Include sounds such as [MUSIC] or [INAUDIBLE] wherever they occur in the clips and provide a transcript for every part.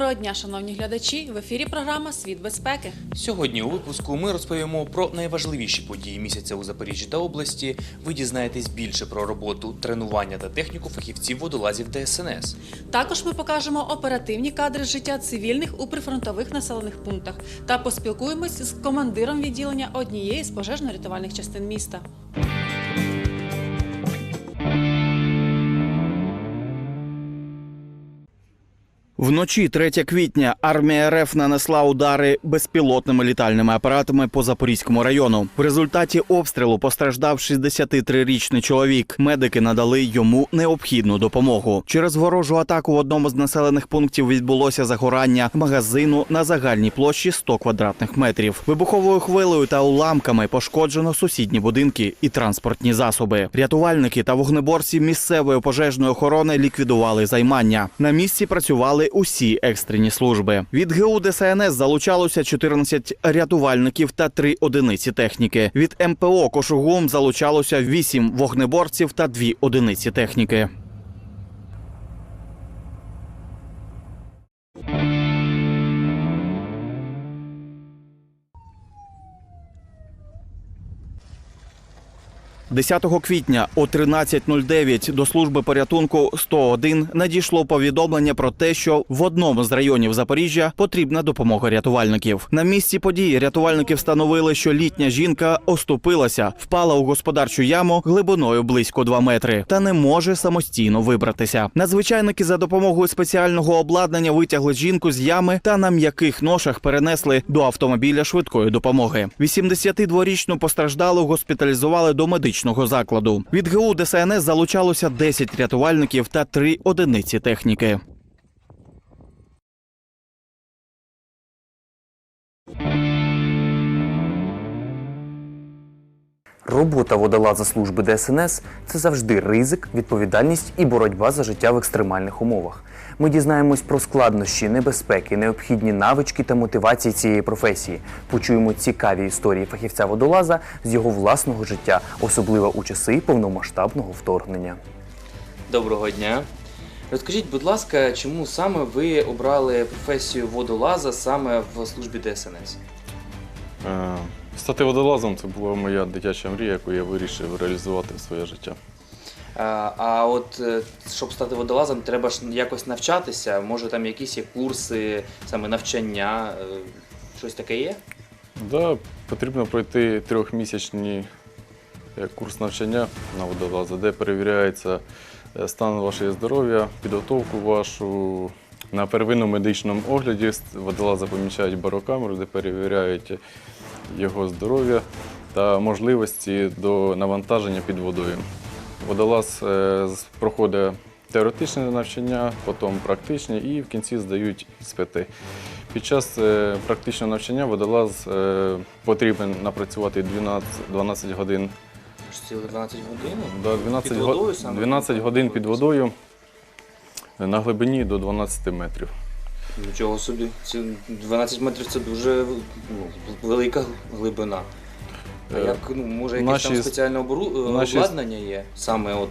Доброго дня, шановні глядачі! В ефірі програма Світ безпеки. Сьогодні у випуску ми розповімо про найважливіші події місяця у Запоріжжі та області. Ви дізнаєтесь більше про роботу, тренування та техніку фахівців водолазів ДСНС. Також ми покажемо оперативні кадри з життя цивільних у прифронтових населених пунктах та поспілкуємось з командиром відділення однієї з пожежно-рятувальних частин міста. Вночі 3 квітня армія РФ нанесла удари безпілотними літальними апаратами по Запорізькому району. В результаті обстрілу постраждав 63-річний чоловік. Медики надали йому необхідну допомогу. Через ворожу атаку в одному з населених пунктів відбулося загорання магазину на загальній площі 100 квадратних метрів. Вибуховою хвилею та уламками пошкоджено сусідні будинки і транспортні засоби. Рятувальники та вогнеборці місцевої пожежної охорони ліквідували займання. На місці працювали усі екстрені служби. Від ГУ ДСНС залучалося 14 рятувальників та 3 одиниці техніки. Від МПО Кошугум залучалося 8 вогнеборців та 2 одиниці техніки. «10 квітня о 13.09 до служби порятунку 101 надійшло повідомлення про те, що в одному з районів Запоріжжя потрібна допомога рятувальників. На місці події рятувальники встановили, що літня жінка оступилася, впала у господарчу яму глибиною близько 2 метри та не може самостійно вибратися. Надзвичайники за допомогою спеціального обладнання витягли жінку з ями та на м'яких ношах перенесли до автомобіля швидкої допомоги. 82-річну постраждалу госпіталізували до медичного закладу. Від ГУ ДСНС залучалося 10 рятувальників та 3 одиниці техніки. Робота водолаза служби ДСНС це завжди ризик, відповідальність і боротьба за життя в екстремальних умовах. Ми дізнаємось про складнощі, небезпеки, необхідні навички та мотивації цієї професії. Почуємо цікаві історії фахівця водолаза з його власного життя, особливо у часи повномасштабного вторгнення. Доброго дня. Розкажіть, будь ласка, чому саме ви обрали професію водолаза саме в службі ДСНС? Е, Стати водолазом це була моя дитяча мрія, яку я вирішив реалізувати в своє життя. А, а от е, щоб стати водолазом, треба ж якось навчатися. Може там якісь є курси, саме навчання, е, щось таке є? Да, потрібно пройти трьохмісячний е, курс навчання на водолаза, де перевіряється е, стан вашого здоров'я, підготовку вашу. На первинному медичному огляді водолаза помічають барокамеру, де перевіряють його здоров'я та можливості до навантаження під водою. Водолаз е, проходить теоретичне навчання, потім практичне і в кінці здають іспити. Під час е, практичного навчання водолаз е, потрібен напрацювати 12, 12 годин, Цілих 12 годин? да, 12, Під водою 12 годин під водою на глибині до 12 метрів. Нічого собі. Ці 12 метрів це дуже ну, велика глибина. А Е, як, ну, може, якесь наші там с- спеціальне обору... е, наші с- обладнання є, саме от,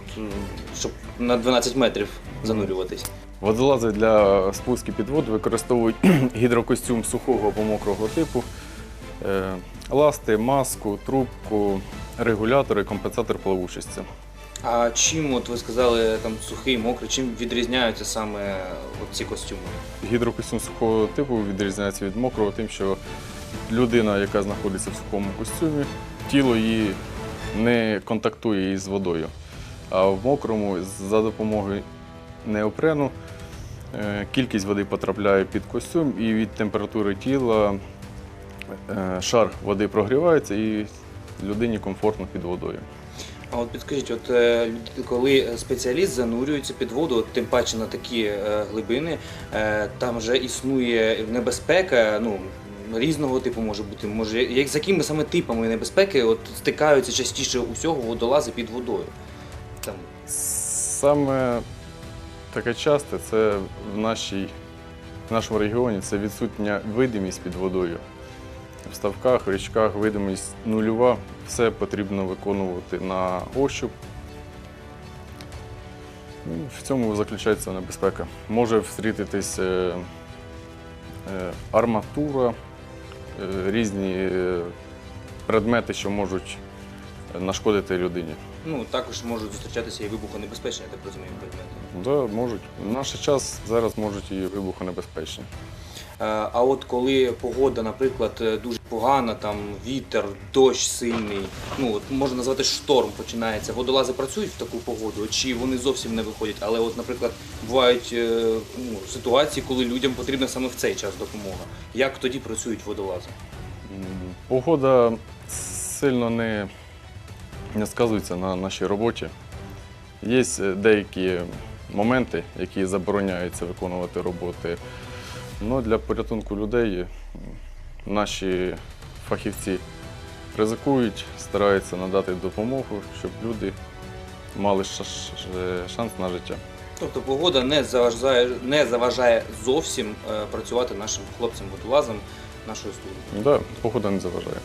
щоб на 12 метрів занурюватись. Водолази для спусків під воду використовують [CLEARS THROAT] гідрокостюм сухого або мокрого типу, е, ласти, маску, трубку, регулятор і компенсатор плавучості. А чим, от ви сказали, там сухий, мокрий, чим відрізняються саме от ці костюми? Гідрокостюм сухого типу відрізняється від мокрого тим, що людина, яка знаходиться в сухому костюмі, тіло її не контактує із водою. А в мокрому за допомогою неопрену е, кількість води потрапляє під костюм і від температури тіла е, шар води прогрівається і людині комфортно під водою. А от підскажіть, от е, коли спеціаліст занурюється під воду, тим паче на такі е, глибини, е, там вже існує небезпека, ну. Різного типу може бути. Може, як з якими саме типами небезпеки от стикаються частіше усього водолази під водою? Там Саме таке часте це в, нашій, в нашому регіоні це відсутня видимість під водою. В ставках, в річках видимість нульова, все потрібно виконувати на ощуп. Ну, В цьому заключається небезпека. Може встрітитись е, е, арматура, е, різні предмети, що можуть нашкодити людині. Ну, також можуть зустрічатися і вибухонебезпечні, я так розумію, предмети. Да, можуть. В наш час зараз можуть і вибухонебезпечні. Е, А от коли погода, наприклад, е, дуже погана, там вітер, дощ сильний, ну от можна назвати шторм починається. Водолази працюють в таку погоду, чи вони зовсім не виходять. Але, от, наприклад, бувають е, ну, ситуації, коли людям потрібна саме в цей час допомога. Як тоді працюють водолази? Погода сильно не, не сказується на нашій роботі. Є деякі моменти, які забороняються виконувати роботи. Ну, для порятунку людей наші фахівці ризикують, стараються надати допомогу, щоб люди мали шанс на життя. Тобто погода не заважає, не заважає зовсім е, працювати нашим хлопцям-водолазам нашої служби. Да, погода не заважає.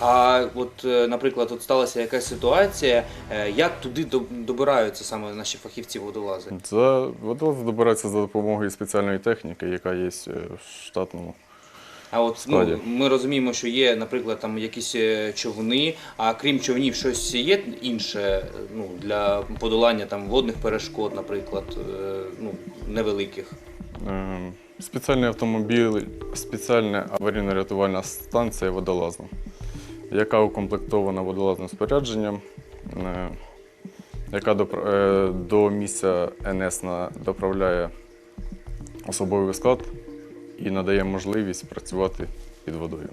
А от, е, наприклад, от сталася якась ситуація, е, як туди добираються саме наші фахівці-водолази? За водолаз добирається за допомогою спеціальної техніки, яка є е, в штатному. А от ну, ми розуміємо, що є, наприклад, там якісь човни, а крім човнів, щось є інше ну, для подолання там водних перешкод, наприклад, ну, невеликих. Е, Спеціальний автомобіль, спеціальна аварійно-рятувальна станція водолазна, яка укомплектована водолазним спорядженням, е, яка е, до місця НС доправляє особовий склад і надає можливість працювати під водою.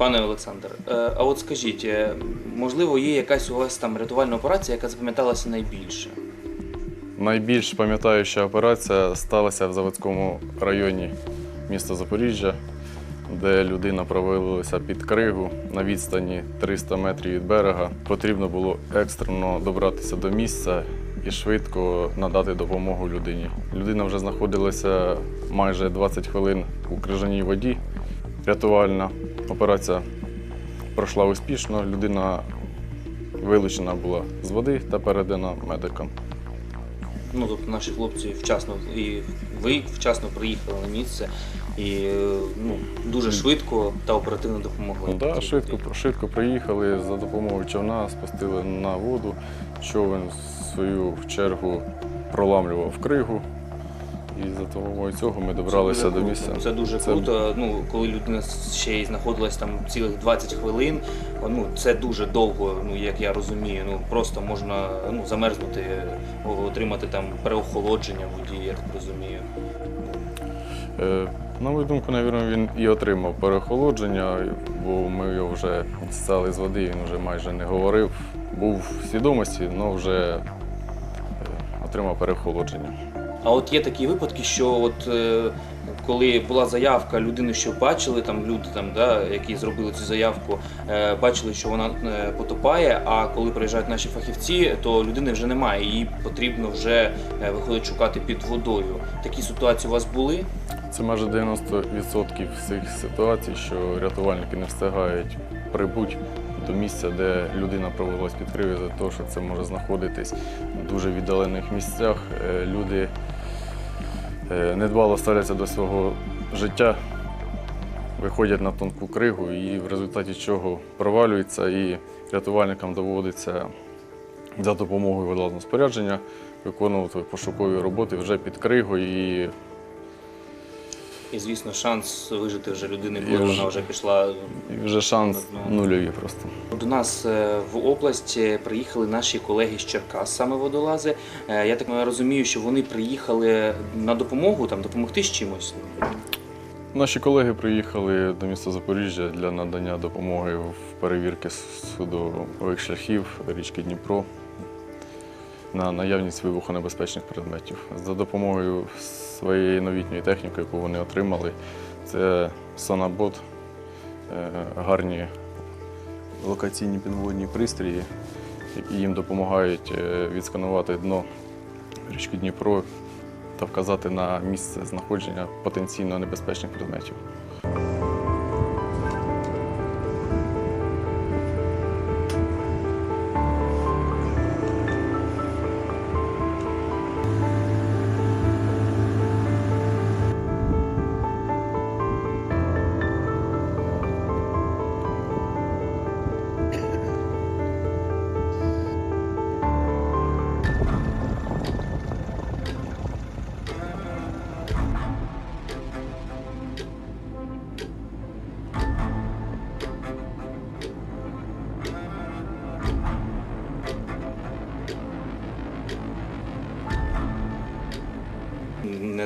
Пане Олександр, е, а от скажіть, е, можливо, є якась у вас там рятувальна операція, яка запам'яталася найбільше? Найбільш пам'ятаюча операція сталася в Заводському районі міста Запоріжжя, де людина провалилася під кригу на відстані 300 метрів від берега. Потрібно було екстрено добратися до місця і швидко надати допомогу людині. Людина вже знаходилася майже 20 хвилин у крижаній воді. Рятувальна операція пройшла успішно. Людина вилучена була з води та передана медикам. Ну, тобто наші хлопці вчасно і ви вчасно приїхали на місце і ну, дуже швидко та оперативно допомогли. Ну, да, швидко, швидко приїхали за допомогою човна, спустили на воду. Човен в свою чергу проламлював кригу. І за допомогою цього ми добралися Це до місця. Це дуже Це- круто. Ну, коли людина ще й знаходилась там цілих 20 хвилин, ну це дуже довго, ну як я розумію. Ну просто можна ну, замерзнути, отримати там переохолодження в воді, я так розумію. Е, На мою думку, навірно, він і отримав переохолодження, бо ми його вже стали з води, він вже майже не говорив. Був в свідомості, але вже е, отримав переохолодження. А от є такі випадки, що от е, коли була заявка, людину, що бачили, там люди, там, да, які зробили цю заявку, е, бачили, що вона е, потопає. А коли приїжджають наші фахівці, то людини вже немає. Її потрібно вже е, виходить шукати під водою. Такі ситуації у вас були? Це майже 90% всіх ситуацій, що рятувальники не встигають прибути до місця, де людина провалилась під кривою, за те, що це може знаходитись в дуже віддалених місцях. Люди недбало ставляться до свого життя, виходять на тонку кригу і в результаті чого провалюються, і рятувальникам доводиться за допомогою водолазного спорядження виконувати пошукові роботи вже під кригою. І І звісно, шанс вижити вже людини, коли вона вже пішла. І вже шанс нульові просто. До нас е, в область е, приїхали наші колеги з Черкас, саме водолази. Е, Я так розумію, що вони приїхали на допомогу, там допомогти з чимось. Наші колеги приїхали до міста Запоріжжя для надання допомоги в перевірці судових шляхів річки Дніпро. На наявність вибухонебезпечних предметів. За допомогою своєї новітньої техніки, яку вони отримали, це сонабот, е, гарні локаційні підводні пристрої, які їм допомагають е, відсканувати дно річки Дніпро та вказати на місце знаходження потенційно небезпечних предметів.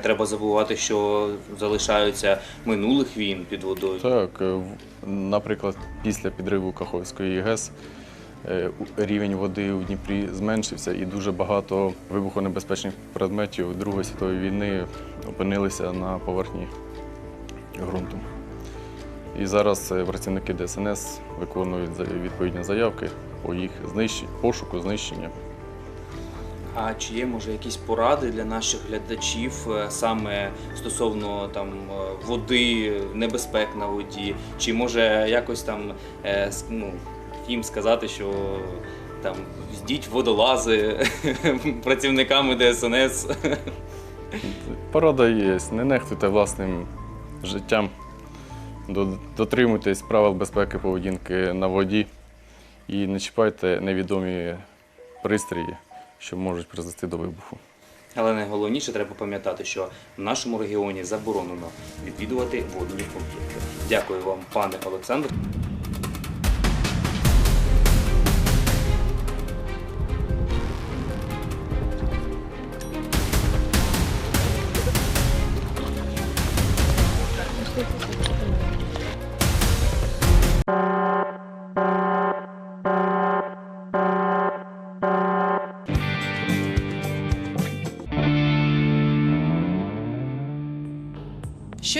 Треба забувати, що залишаються минулих війн під водою. Так, е, наприклад, після підриву Каховської ГЕС е, рівень води у Дніпрі зменшився і дуже багато вибухонебезпечних предметів Другої світової війни опинилися на поверхні ґрунту. І зараз е, працівники ДСНС виконують відповідні заявки по їх знищенню, пошуку, знищенню. А чи є може якісь поради для наших глядачів е, саме стосовно там е, води, небезпек на воді? Чи може якось там е, ну, їм сказати, що там ждіть водолази [LAUGHS] працівниками ДСНС? Порада є, не нехтуйте власним життям, дотримуйтесь правил безпеки поведінки на воді і не чіпайте невідомі пристрої, що можуть призвести до вибуху. Але найголовніше треба пам'ятати, що в нашому регіоні заборонено відвідувати водні об'єкти. Дякую вам, пане Олександр.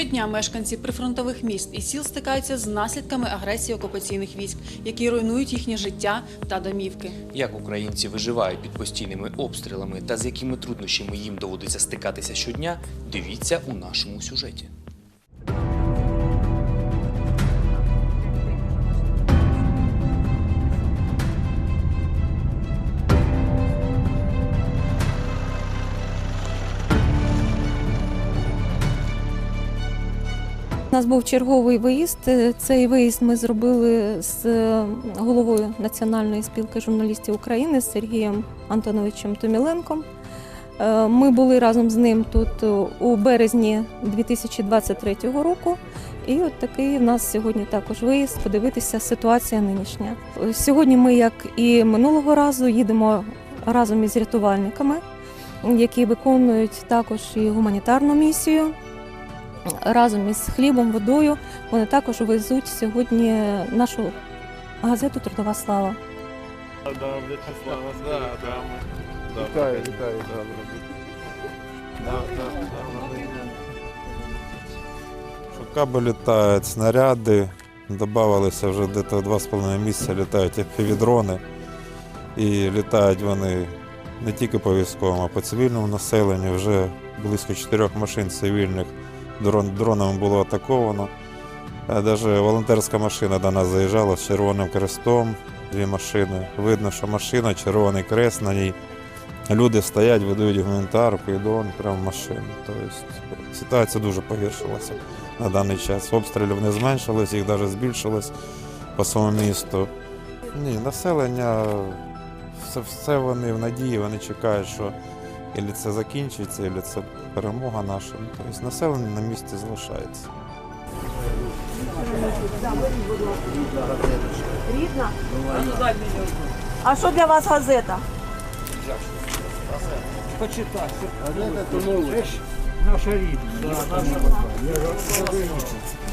Щодня мешканці прифронтових міст і сіл стикаються з наслідками агресії окупаційних військ, які руйнують їхнє життя та домівки. Як українці виживають під постійними обстрілами та з якими труднощами їм доводиться стикатися щодня, дивіться у нашому сюжеті. Нас був черговий виїзд. Е, Цей виїзд ми зробили з е, головою Національної спілки журналістів України з Сергієм Антоновичем Томіленком. Е, Ми були разом з ним тут у березні 2023 року. І от такий в нас сьогодні також виїзд подивитися ситуація нинішня. Сьогодні ми, як і минулого разу, їдемо разом із рятувальниками, які виконують також і гуманітарну місію разом із хлібом, водою. Вони також везуть сьогодні нашу газету Трудова слава. Вітаю, вітаю. Каби літають, снаряди, додавалися вже десь два з половиною місяця літають FPV-дрони. І літають вони не тільки по військовому, а по цивільному населенню. Вже близько чотирьох машин цивільних дрон, дронами було атаковано. Навіть волонтерська машина до нас заїжджала з червоним крестом, дві машини. Видно, що машина, червоний крест на ній. Люди стоять, видають гуманітарку, і прямо в машину. Тобто ситуація дуже погіршилася на даний час. Обстрілів не зменшилось, їх навіть збільшилось по своєму місту. Ні, населення, все, все вони в надії, вони чекають, що ілі це закінчиться, ілі це перемога наша. Ну, Тобто населення на місці залишається. Рідна? А що для вас газета?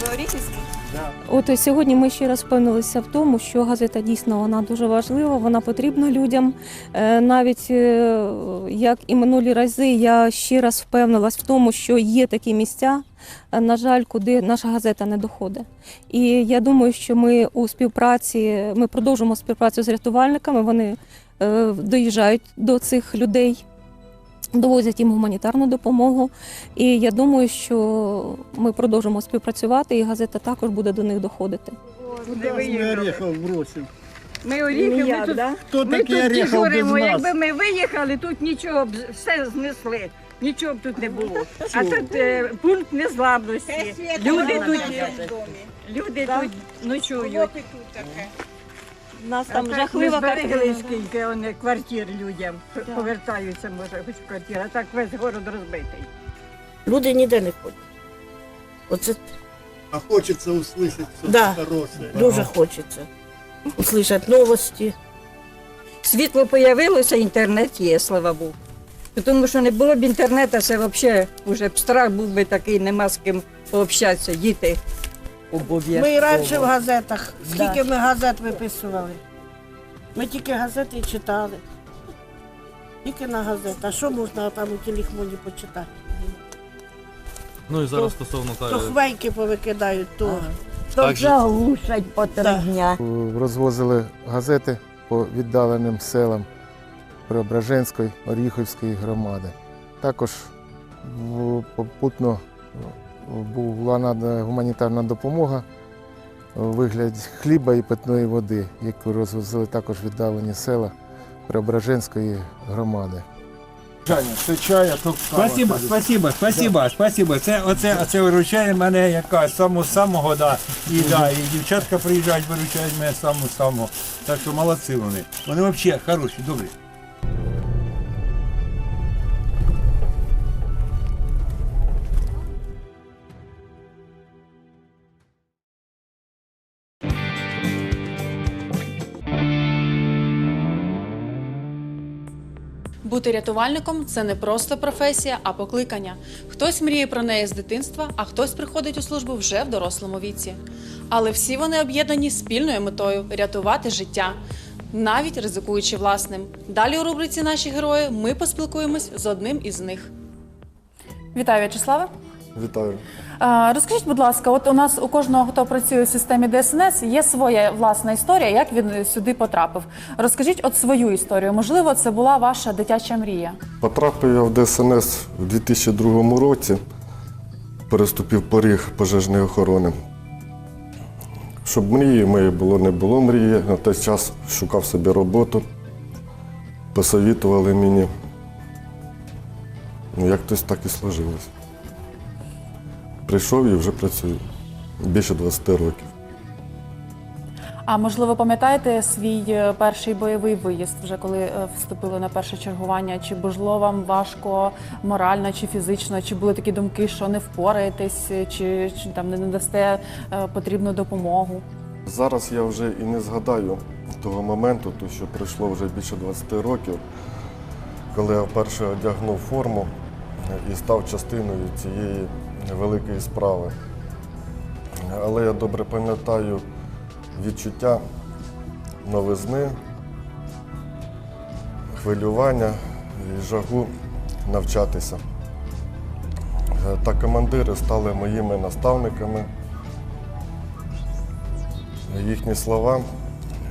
Ви Оріхівський? От і сьогодні ми ще раз впевнилися в тому, що газета дійсно вона дуже важлива, вона потрібна людям. Е, Навіть е, як і минулі рази, я ще раз впевнилась в тому, що є такі місця, е, на жаль, куди наша газета не доходить. І я думаю, що ми у співпраці, ми продовжимо співпрацю з рятувальниками. Вони е, доїжджають до цих людей. Довозять їм гуманітарну допомогу, і я думаю, що ми продовжимо співпрацювати, і газета також буде до них доходити. Куди виїхали? бросив. Ми оріхи, ми тут, да? Хто ми такий тут Орехов без нас? Якби ми виїхали, тут нічого б все знесли. Нічого б тут не було. А тут е, пункт незламності. Люди тут, люди тут ночують. У нас Там жахлива зберегли скільки вони квартир людям. Повертаються, може, хоч в квартиру, а так весь город розбитий. Люди ніде не ходять. Оце А хочется услышать что-то Да. хорошее. дуже хочеться. Услышать новості. Світло появилося, інтернет є, слава Богу. Тому що не було б інтернету, це взагалі вже б страх був би такий, нема з ким пообщатися, діти. Ми і раніше в газетах. Скільки ми газет виписували? Ми тільки газети читали. Тільки на газет. А що можна там у телефоні почитати? Ну і зараз стосовно То хвейки повикидають, то. Так же- заглушать по три дня. Розвозили газети по віддаленим селам Преображенської, Оріхівської громади. Також в- попутно була надана гуманітарна допомога у вигляді хліба і питної води, яку розвозили також віддалені села Преображенської громади. Це чая, то Спасибо, спасибо, спасибо, спасибо. Це оце, оце виручає мене яка самого самого, да. І да, і дівчатка приїжджають, виручають мене самого самого. Так що молодці вони. Вони взагалі хороші, добрі. Бути рятувальником це не просто професія, а покликання. Хтось мріє про неї з дитинства, а хтось приходить у службу вже в дорослому віці. Але всі вони об'єднані спільною метою рятувати життя, навіть ризикуючи власним. Далі у рубриці Наші герої ми поспілкуємось з одним із них. Вітаю, В'ячеславе. Вітаю. Розкажіть, будь ласка, от у нас у кожного, хто працює в системі ДСНС, є своя власна історія, як він сюди потрапив. Розкажіть от свою історію. Можливо, це була ваша дитяча мрія. Потрапив я в ДСНС у 2002 році, переступив поріг пожежної охорони. Щоб мрії моєї було, не було мрії. На той час шукав собі роботу, посовітували мені. Ну, як тось так і сложилось. Прийшов і вже працюю більше 20 років. А можливо, пам'ятаєте свій е, перший бойовий виїзд, вже коли е, вступили на перше чергування? Чи було вам важко морально чи фізично? Чи були такі думки, що не впораєтесь, е, чи, чи там не надасте потрібну допомогу? Зараз я вже і не згадаю того моменту, тому що пройшло вже більше 20 років, коли я вперше одягнув форму і став частиною цієї великої справи. Але я добре пам'ятаю відчуття новизни, хвилювання і жагу навчатися. Та командири стали моїми наставниками. Їхні слова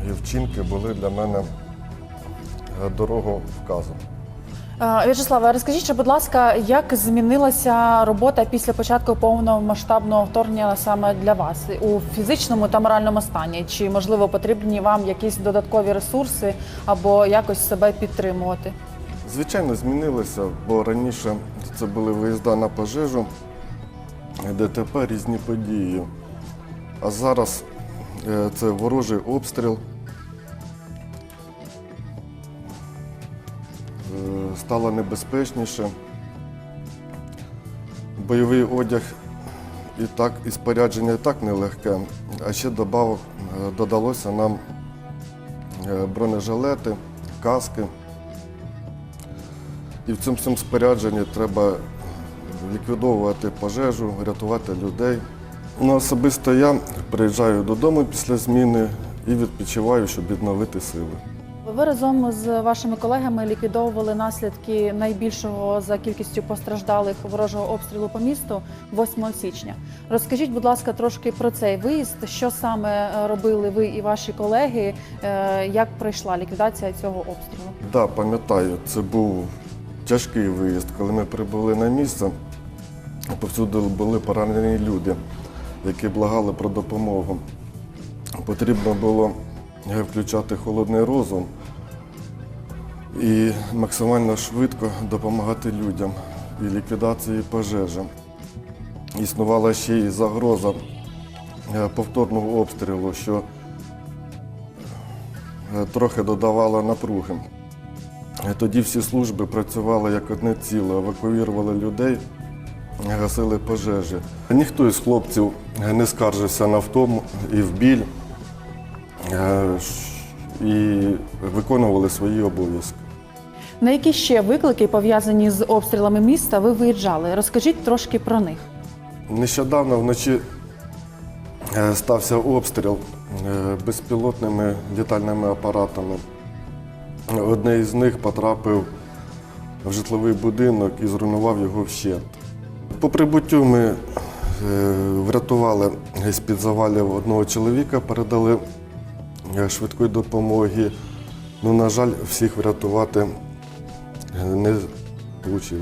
і вчинки були для мене дороговказом. Е, В'ячеславе, розкажіть, будь ласка, як змінилася робота після початку повномасштабного вторгнення саме для вас у фізичному та моральному стані? Чи можливо потрібні вам якісь додаткові ресурси або якось себе підтримувати? Звичайно, змінилося, бо раніше це були виїзда на пожежу, ДТП, різні події. А зараз е, це ворожий обстріл. Стало небезпечніше. Бойовий одяг і так, і спорядження і так нелегке, а ще добавок, е, додалося нам е, бронежилети, каски. І в цьому всьому спорядженні треба ліквідовувати пожежу, рятувати людей Ну, особисто я приїжджаю додому після зміни і відпочиваю, щоб відновити сили. Ви разом з вашими колегами ліквідовували наслідки найбільшого за кількістю постраждалих ворожого обстрілу по місту 8 січня. Розкажіть, будь ласка, трошки про цей виїзд. Що саме е, робили ви і ваші колеги? Е, Як пройшла ліквідація цього обстрілу? Да, пам'ятаю, це був тяжкий виїзд. Коли ми прибули на місце, повсюди були поранені люди, які благали про допомогу. Потрібно було е, включати холодний розум і максимально швидко допомагати людям і ліквідації пожежі. Існувала ще й загроза е, повторного обстрілу, що е, трохи додавало напруги. Е, Тоді всі служби працювали як одне ціле, евакуювали людей, гасили пожежі. Ніхто із хлопців не скаржився на втому і в біль і виконували свої обов'язки. На які ще виклики пов'язані з обстрілами міста ви виїжджали? Розкажіть трошки про них. Нещодавно вночі е, стався обстріл е, безпілотними літальними апаратами. Одне із них потрапив в житловий будинок і зруйнував його вщент. По прибуттю ми е, врятували з-під завалів одного чоловіка, передали швидкої допомоги. Ну, на жаль, всіх врятувати е, не вийшло.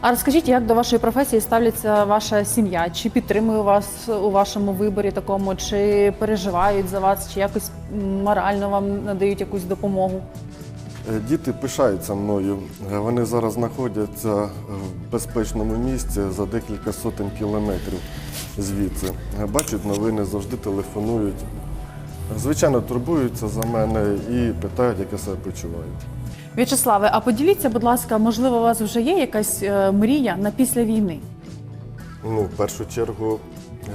А розкажіть, як до вашої професії ставляться ваша сім'я? Чи підтримує вас у вашому виборі такому, чи переживають за вас, чи якось морально вам надають якусь допомогу? Е, Діти пишаються мною. Е, Вони зараз знаходяться в безпечному місці за декілька сотень кілометрів звідси. Е, Бачать новини, завжди телефонують. Звичайно, турбуються за мене і питають, як я себе почуваю. В'ячеславе, а поділіться, будь ласка, можливо, у вас вже є якась е, мрія на після війни? Ну, в першу чергу,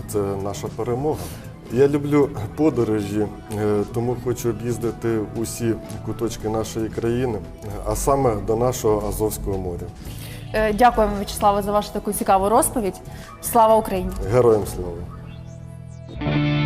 це наша перемога. Я люблю подорожі, е, тому хочу об'їздити усі куточки нашої країни, а саме до нашого Азовського моря. Е, Дякуємо, В'ячеславе, за вашу таку цікаву розповідь. Слава Україні! Героям слава! –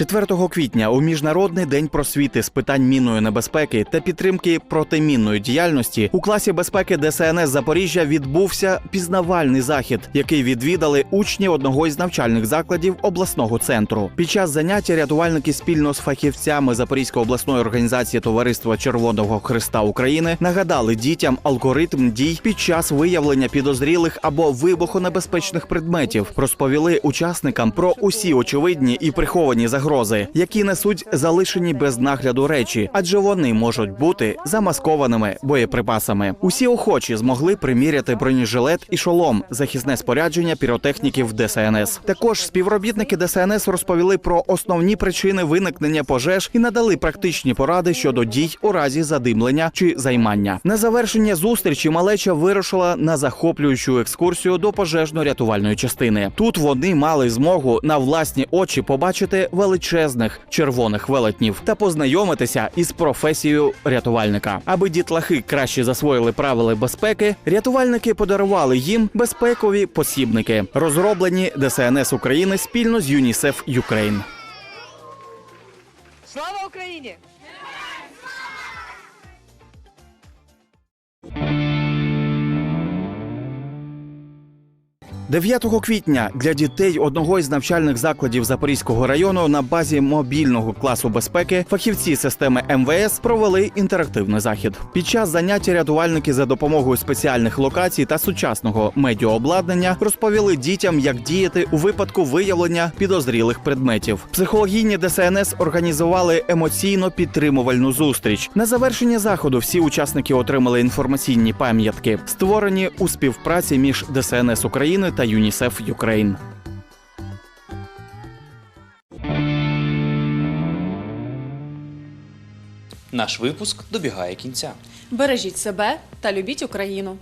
4 квітня у міжнародний день просвіти з питань мінної небезпеки та підтримки протимінної діяльності у класі безпеки ДСНС Запоріжжя відбувся пізнавальний захід, який відвідали учні одного із навчальних закладів обласного центру. Під час заняття рятувальники спільно з фахівцями Запорізької обласної організації Товариства Червоного Христа України нагадали дітям алгоритм дій під час виявлення підозрілих або вибухонебезпечних предметів. Розповіли учасникам про усі очевидні і приховані загрози, які несуть залишені без нагляду речі, адже вони можуть бути замаскованими боєприпасами. Усі охочі змогли приміряти бронежилет і шолом, захисне спорядження піротехніків ДСНС. Також співробітники ДСНС розповіли про основні причини виникнення пожеж і надали практичні поради щодо дій у разі задимлення чи займання. На завершення зустрічі малеча вирушила на захоплюючу екскурсію до пожежно-рятувальної частини. Тут вони мали змогу на власні очі побачити величезних червоних велетнів та познайомитися із професією рятувальника. Аби дітлахи краще засвоїли правила безпеки, рятувальники подарували їм безпекові посібники, розроблені ДСНС України спільно з ЮНІСЕФ Юкрейн. Слава Україні! 9 квітня для дітей одного із навчальних закладів Запорізького району на базі мобільного класу безпеки фахівці системи МВС провели інтерактивний захід. Під час заняття рятувальники за допомогою спеціальних локацій та сучасного медіаобладнання розповіли дітям, як діяти у випадку виявлення підозрілих предметів. Психологіні ДСНС організували емоційно підтримувальну зустріч. На завершення заходу всі учасники отримали інформаційні пам'ятки, створені у співпраці між ДСНС України та ЮНІСЕФ Юкрейн. Наш випуск добігає кінця. Бережіть себе та любіть Україну.